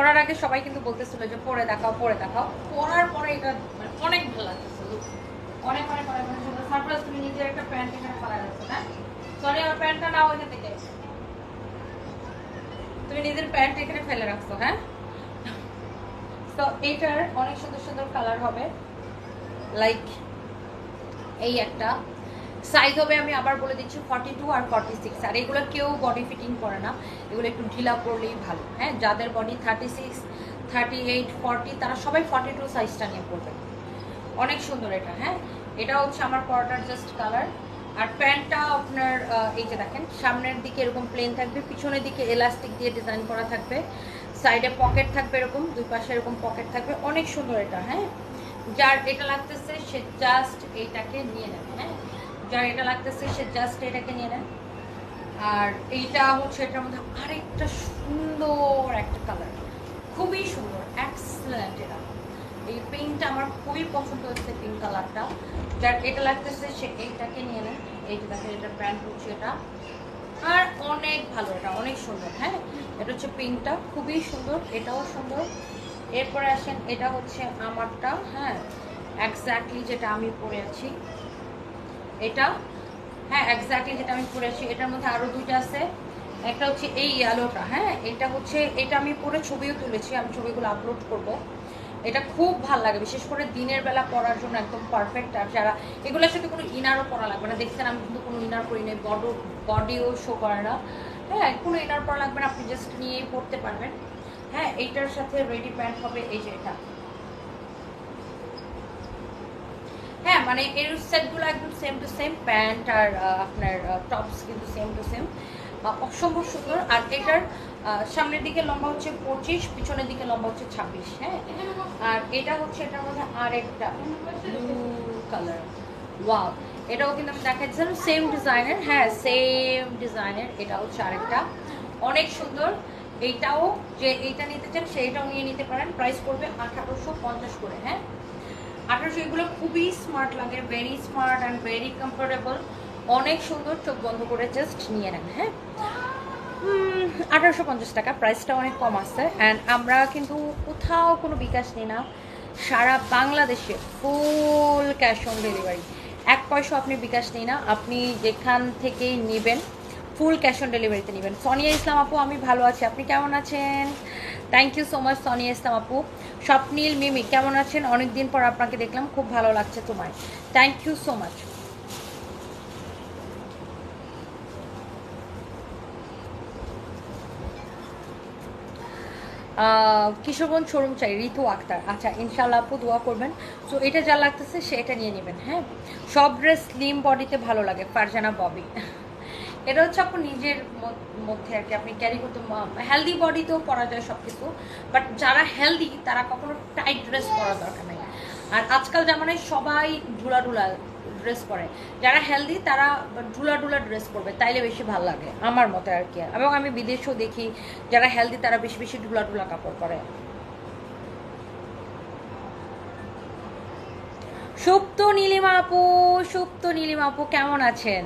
পরার আগে সবাই কিন্তু বলতেছিল যে পরে দেখাও পরে দেখাও। পরার পরে এটা মানে অনেক ভালো লাগতেছে। অনেক অনেক অনেক অনেক সারপ্রাইজ, তুমি নিজের একটা প্যান্ট এখানে ফেলা যাচ্ছে না সরি আমার প্যান্টটা নাও এখান থেকে। তুমি নিজের প্যান্ট এখানে ফেলে রাখছো হ্যাঁ? তো এটার অনেক সুন্দর সুন্দর কালার হবে লাইক এই একটা। সাইজ হবে আমি আবার বলে দিচ্ছি ফর্টি টু আর ফর্টি সিক্স আর এগুলো কেউ বডি ফিটিং করে না। এগুলো একটু ঢিলা পড়লেই ভালো। হ্যাঁ যাদের body thirty six thirty eight forty তারা সবাই ফর্টি টু সাইজটা নিয়ে পড়বে অনেক সুন্দর এটা হ্যাঁ? এটা হচ্ছে আমার পরোটার জাস্ট কালার আর প্যান্টটা আপনার এই যে দেখেন, সামনের দিকে এরকম প্লেন থাকবে, পিছনের দিকে এলাস্টিক দিয়ে ডিজাইন করা থাকবে। সাইডে পকেট থাকবে এরকম, দুই পাশে এরকম পকেট থাকবে। অনেক সুন্দর এটা হ্যাঁ? যার, এটা লাগতেছে, সে জাস্ট এইটাকে নিয়ে নেবে হ্যাঁ? যার এটা লাগতেছে, সে জাস্ট এটাকে নিয়ে নেয়। আর এইটা হচ্ছে এটার মধ্যে আরেকটা সুন্দর একটা কালার খুবই সুন্দর এক্সেলেন্ট এটা। এই পিঙ্কটা আমার খুবই পছন্দ হচ্ছে পিঙ্ক কালারটা যার এটা লাগতেছে, সে এইটাকে নিয়ে নেয়। এইটা দেখেন, এটা ব্র্যান্ড হচ্ছে এটা। আর অনেক ভালো এটা, অনেক সুন্দর হ্যাঁ? এটা হচ্ছে পিঙ্কটা খুবই সুন্দর, এটাও সুন্দর। এরপরে আসেন, এটা হচ্ছে আমারটা হ্যাঁ? এক্স্যাক্টলি যেটা আমি পরে আছি। এটা। হ্যাঁ এক্স্যাক্টলি যেটা আমি পরে আছি এটার মধ্যে আরও দুইটা আছে। একটা হচ্ছে এই ইয়েলোটা হ্যাঁ এটা হচ্ছে, এটা আমি পরে ছবিও তুলেছি। আমি ছবিগুলো আপলোড করব। এটা খুব ভালো লাগে। বিশেষ করে দিনের বেলা পরার জন্য একদম পারফেক্ট আর যারা, এগুলোর সাথে কোনো ইনারও পরা লাগবে না। দেখছেন, আমি কিন্তু কোনো ইনার করি নেই। বড বডিও শো করে না। হ্যাঁ কোনো ইনার পরা লাগবে না। আপনি জাস্ট নিয়েই পরতে পারবেন। হ্যাঁ এইটার সাথে রেডি প্যান্ট হবে এই যে এটা। মানে এর সেটগুলো একদম সেম টু সেম প্যান্ট আর আপনার টপস কিন্তু সেম টু সেম অসম্ভব সুন্দর। আর এটার সামনের দিকে লম্বা হচ্ছে পঁচিশ, পিছনের দিকে লম্বা হচ্ছে ছাব্বিশ হ্যাঁ? আর এটা হচ্ছে, এটার মধ্যে আরেকটা ব্লু কালার ওয়াও এটাও কিন্তু আমি দেখাচ্ছিলাম সেম ডিজাইনের হ্যাঁ সেম ডিজাইনের এটা হচ্ছে আরেকটা। অনেক সুন্দর। এইটাও যে এইটা নিতে চান, সেইটাও নিয়ে নিতে পারেন। প্রাইস পড়বে আঠারোশো করে হ্যাঁ? আঠারোশো এগুলো খুবই স্মার্ট লাগে very smart and very comfortable অনেক সুন্দর, চোখ বন্ধ করে জাস্ট নিয়ে নেন হ্যাঁ? আঠারোশো পঞ্চাশ টাকা প্রাইসটা অনেক কম আছে। অ্যান্ড আমরা কিন্তু কোথাও কোনো বিকাশ নিই না। সারা বাংলাদেশে ফুল ক্যাশ অন ডেলিভারি এক পয়সা আপনি বিকাশ নিই না, আপনি যেখান থেকেই নেবেন ফুল ক্যাশ অন ডেলিভারিতে নেবেন। সোনিয়া ইসলাম আপু, আমি ভালো আছি। আপনি কেমন আছেন? Thank you so much Sonia Islam আপু স্বপ্নীল মিমি কেমন আছেন? অনেক দিন পর আপনাকে দেখলাম, খুব ভালো লাগছে তোমায়। Thank you so much Kishoreganj showroom চাই, ঋতু আক্তার। আচ্ছা ইনশাল্লাহ আপু দোয়া করবেন। সো এটা যা লাগতেছে, সেটা নিয়ে নেবেন হ্যাঁ? সব ড্রেস স্লিম বডিতে ভালো লাগে, ফারজানা ববি। এটা হচ্ছে আপু নিজের মধ্যে আর কি। আপনি ক্যারি করতে হেলদি বডিতেও পরা যায় সব কিছু বাট যারা হেলদি তারা কখনো টাইট ড্রেস পরার দরকার নেই। আর আজকাল জামানায় সবাই ঢুলা ঢুলা ড্রেস পরে। যারা হেলদি তারা ঢুলা ঢুলা ড্রেস পরবে, তাইলে বেশি ভালো লাগে, আমার মতে আর কি। এবং আমি বিদেশেও দেখি, যারা হেলদি তারা বেশি বেশি ঢুলা ঢুলা কাপড় পরে। সুপ্ত নীলিমা আপু, সুপ্ত নীলিমা আপু, কেমন আছেন?